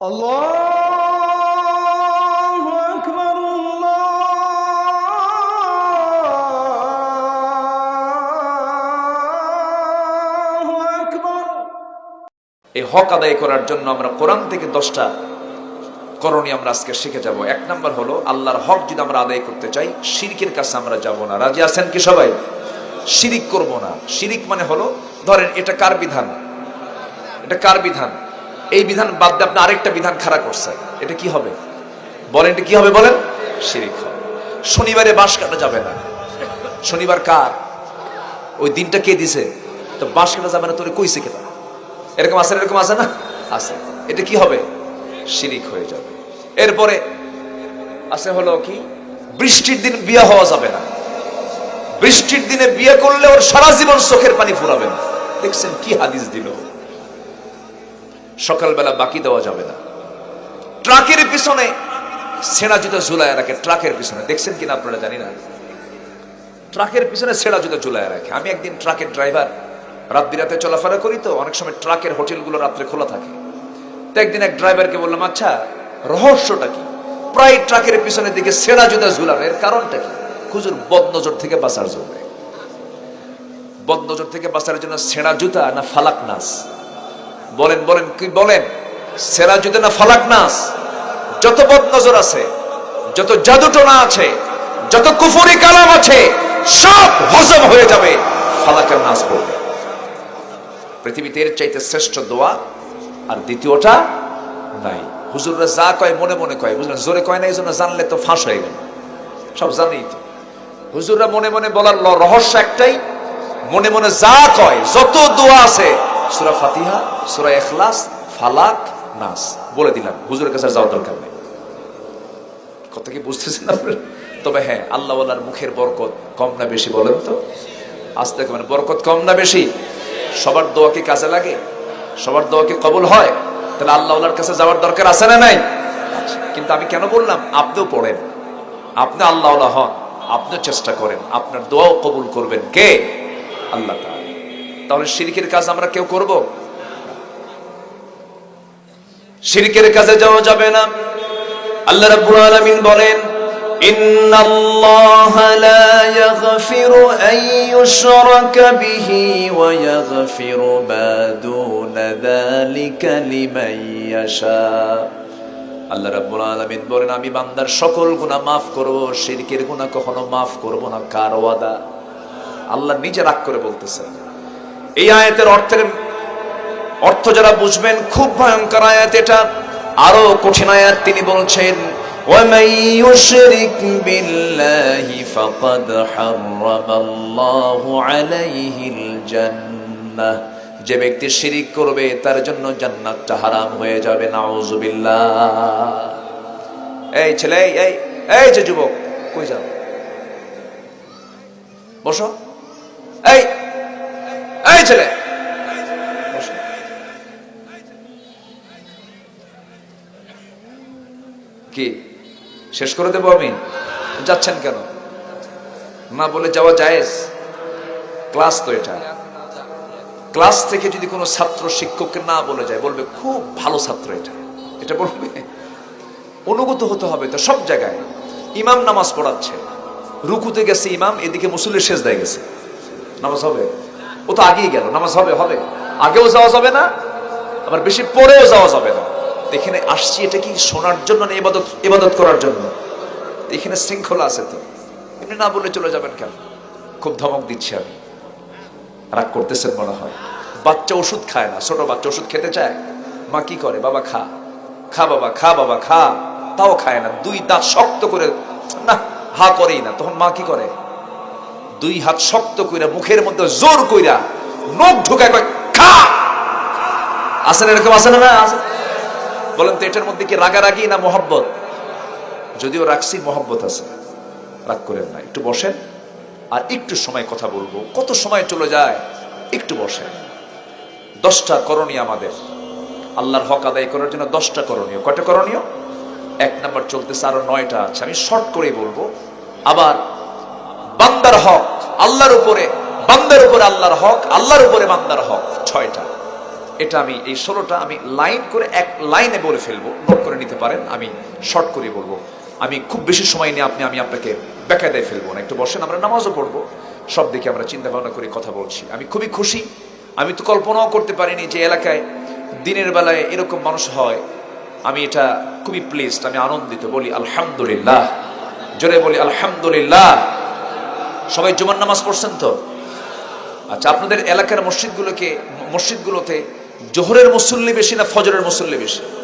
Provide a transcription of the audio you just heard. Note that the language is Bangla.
الله أكبر الله أكبر এই হক আদায় করার জন্য আমরা কোরআন থেকে দশটা করণীয় আমরা আজকে শিখে যাব এক নাম্বার হলো আল্লাহর হক যদি আমরা আদায় করতে চাই শিরিকের কাছে আমরা যাব না রাজি আছেন কি সবাই শিরিক করব না শিরিক মানে হলো ধরেন এটা কার বিধান এটা কার বিধান এই বিধান বাদ দিয়ে আপনি আরেকটা বিধান খাড়া করছেন। এটা কি হবে? বলেন এটা কি হবে বলেন? শিরিক হবে। শনিবারে বাঁশ কাটা যাবে না। শনিবার কার? ওই দিনটা কে দিছে? তো বাঁশ কাটা যাবে না, তোরে কইছে কেটা এরকম আছে এরকম আছে না? আছে। এটা কি হবে? শিরিক হয়ে যাবে। এরপরে আছে হলো কি? বৃষ্টির দিন বিয়ে হওয়া যাবে না। বৃষ্টির দিনে বিয়ে করলে ওর সারা জীবন চোখের পানি ফুরাবে না। দেখছেন কি হাদিস দিল। সকালবেলা বাকি দেওয়া যাবে না। ট্রাকের পিছনে ছেঁড়া জুতো ঝুলায় রাখে, ট্রাকের পিছনে। দেখছেন কিনা আপনারা, জানি না। ট্রাকের পিছনে ছেঁড়া জুতো ঝুলায় রাখে। আমি একদিন ট্রাকের ড্রাইভার রাত বিরাতে চলাফেরা করি তো, অনেক সময় ট্রাকের হোটেলগুলো রাত্রে খোলা থাকে। তো একদিন এক ড্রাইভারকে বললাম আচ্ছা রহস্যটা কি? প্রায় ট্রাকের পিছনের দিকে সেরা জুতা ঝুলানো এর কারণটা কি? খুজুর বদনজর থেকে বাঁচার জন্য। বদনজর থেকে বাঁচার জন্য সেরা জুতা না ফালাক নাস? বলেন বলেন, কি বলেন? সেরা জুতা না ফালাক নাস যত বদ নজর আছে, যত জাদুটোনা আছে, যত কুফুরি কালাম আছে, সব হজম হয়ে যাবে, ফালাকের নাস পড়বে পৃথিবীতে এর চাইতে শ্রেষ্ঠ দোয়া আর দ্বিতীয়টা নাই। হুজুররা যা কয় মনে মনে কয়, বুঝলেন? জোরে কয় না, এই জন্য জানলে তো ফাঁস হয়ে গেল। সব জানেই তো। হুজুররা মনে মনে বলার রহস্য একটাই, মনে মনে যা কয়, যত দোয়া আছে সুরা ফাতিহা সুরা এখলাস ফালাক নাস। বলে দিলাম হুজুরের কাছে যাওয়ার দরকার নেই। কথা কি বুঝতেছেন তবে হ্যাঁ আল্লাহওয়ালার মুখের বরকত কম না বেশি বলেন তো? আজ থেকে মানে বরকত কম না বেশি? সবার দোয়া কি কাজে লাগে? সবার দোয়া কি কবুল হয়? তাহলে আল্লাহওয়ালার কাছে যাওয়ার দরকার আছে না নাই? আচ্ছা, কিন্তু আমি কেন বললাম? আপনিও পড়েন। আপনি আল্লাহওয়ালা হন। আপনিও চেষ্টা করেন। আপনার দোয়াও কবুল করবেন। কে? আল্লাহ তাআলা। তাহলে শিরিকের কাজ আমরা কেউ করব শিরিকের কাজে যাওয়া যাবে না আল্লাহ রাব্বুল আলামিন বলেন إن الله لا يغفر أن يشرك به ويغفر ما دون ذلك لمن يشاء আল্লাহ রাব্বুল আলামিন বলেন আমি বান্দার সকল গুনাহ মাফ করব শিরকের গুনাহ কখনো মাফ করব না কার ওয়াদা আল্লাহ নিজে রাগ করে বলতেছেন এই আয়াতের অর্থের অর্থ যারা বুঝবেন খুব ভয়ঙ্কর আয়াত এটা আরো কঠিন আয়াত তিনি বলছেন ومن يشرك بالله فقد حرم الله عليه الجنة যে ব্যক্তি শিরিক করবে তার জন্য জান্নাতটা হারাম হয়ে যাবে নাউজুবিল্লাহ এই ছেলে এই এই এই যে যুবক কই যাও বসো এই কি? শেষ করে দেবো আমি? যাচ্ছেন কেন? না বলে যাওয়া জায়েজ? ক্লাস তো এটা। ক্লাস থেকে যদি কোনো ছাত্র শিক্ষককে না বলে যায়, বলবে খুব ভালো ছাত্র এটা। এটা বলবে, অনুগত হতে হবে তো সব জায়গায়। ইমাম নামাজ পড়াচ্ছে। রুকুতে গেছে ইমাম, এদিকে মুসল্লির শেষ দেয় গেছে। নামাজ হবে? ও তো আগেই গেল, নামাজ হবে হবে। আগেও যাওয়া যাবে না, আবার বেশি পরেও যাওয়া যাবে না। এখানে আসছি এটা কি শোনার জন্য না ইবাদত ইবাদত করার জন্য? এখানে শৃঙ্খলা আছে তো। এমনি না বলে চলে যাবেন কেন? খুব ধমক দিচ্ছি আমি। রাগ করতেছেন মনে হয়। বাচ্চা ওষুধ খায় না, ছোট বাচ্চা ওষুধ খেতে চায়। মা কি করে? বাবা খা। খা বাবা খা বাবা, খা। তাও খায় না। দুই দাঁত শক্ত করে, না, হা করেই না। তখন মা কি করে? দুই হাত শক্ত কইরা, মুখের মধ্যে জোর কইরা নখ ঢুকায় কয়, খা! আসেন এরকম আসে না না, আছে। বলেন তো এটার মধ্যে কি রাগারাগি না মোহব্বত? যদিও রাখছি মোহব্বত আছে। রাগ করেন না, একটু বসেন। আর একটু সময় কথা বলব। কত সময় চলে যায়? একটু বসেন। দশটা করণীয় আমাদের। আল্লাহর হক আদায় করার জন্য দশটা করণীয়। কটা করণীয়? এক নাম্বার চলতেছে আরও নয়টা আছে। আমি শর্ট করেই বলব। আবার বান্দার হক, আল্লাহর উপরে, বান্দার উপরে আল্লাহর হক, আল্লাহর উপরে বান্দার হক, ছয়টা। এটা আমি, এই ষোলোটা আমি লাইন করে এক লাইনে বলে ফেলব। নোট করে নিতে পারেন, আমি শর্ট করে বলব। আমি খুব বেশি সময় নিয়ে আপনি, আমি আপনাকে বেকায়দায় ফেলব না। একটু বসেন, আমরা নামাজও পড়ব। সব দিকে আমরা চিন্তা ভাবনা করে কথা বলছি। আমি খুবই খুশি। আমি তো কল্পনাও করতে পারিনি যে এলাকায় দিনের বেলায় এরকম মানুষ হয়। আমি এটা খুবই প্লেসড আমি আনন্দিত, বলি আলহামদুলিল্লাহ। জোরে বলি আলহামদুলিল্লাহ। সবাই জুমার নামাজ পড়ছেন তো? আচ্ছা আপনাদের এলাকার মসজিদগুলোকে, মসজিদগুলোতে জোহরের মুসল্লি বেশি না ফজরের মুসল্লি বেশি?